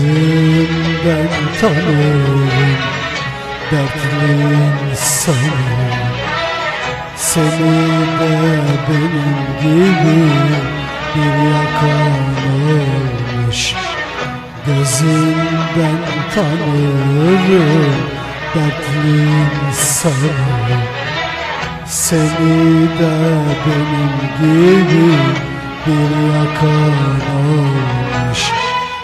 Gözünden tanırım dertli insanı Seni de benim gibi bir yakan olmuş Gözünden tanırım dertli insanı Seni de benim gibi bir yakan olmuş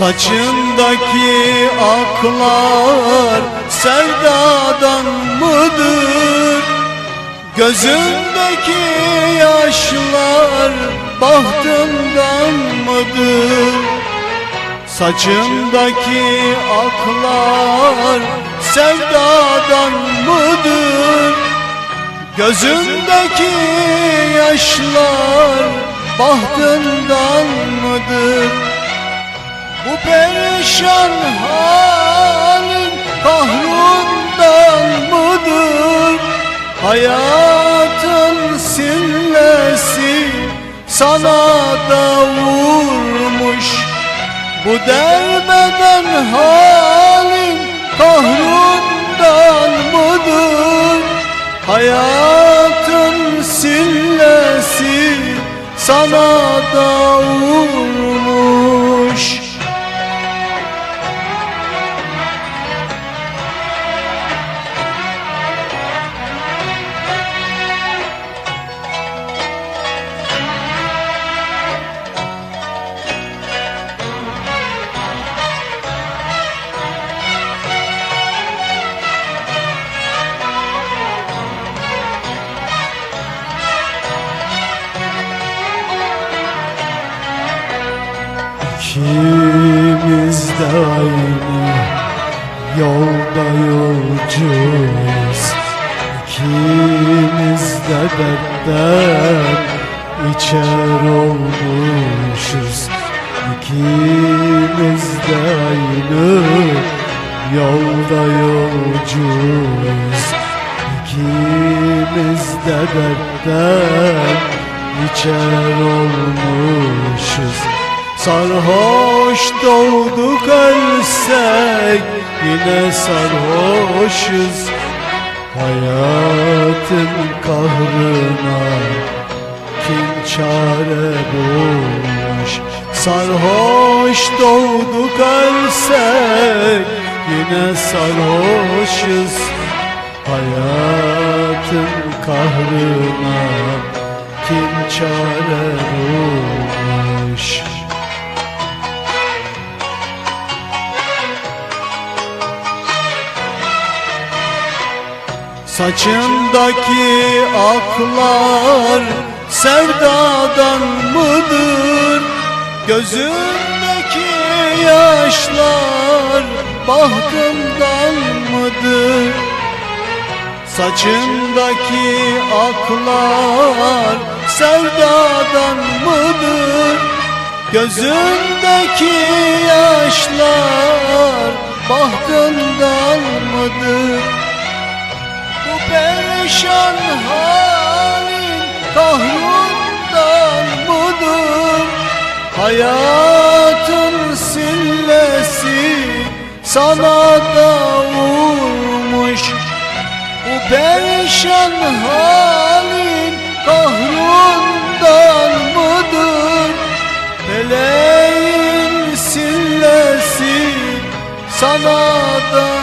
Saçındaki aklar sevdadan mıdır? Gözündeki yaşlar bahtımdan mıdır? Saçındaki aklar sevdadan mıdır? Gözündeki yaşlar bahtından mıdır? Bu perişan halin kahrundan mıdır? Hayatın sillesi sana da vurmuş Bu derbeden halin kahrundan mıdır? Hayatın sillesi sana da vurmuş İkimiz de aynı yolda yolcuyuz. İkimiz de dertten içer olmuşuz. İkimiz de aynı yolda yolcuyuz. İkimiz de dertten içer olmuşuz Sarhoş doğduk ölsek yine sarhoşuz. Hayatın kahrına kim çare bulmuş? Sarhoş doğduk ölsek yine sarhoşuz. Hayatın kahrına kim çare bulmuş Saçındaki aklar sevdadan mıdır? Gözündeki yaşlar bahtımdan mıdır? Saçındaki aklar sevdadan mıdır? Gözündeki yaşlar bahtımdan mıdır? Perişan halin kahrundan mıdır? Hayatın sillesi sana da vurmuş Bu perişan halin kahrundan mıdır? Meleğin sillesi sana da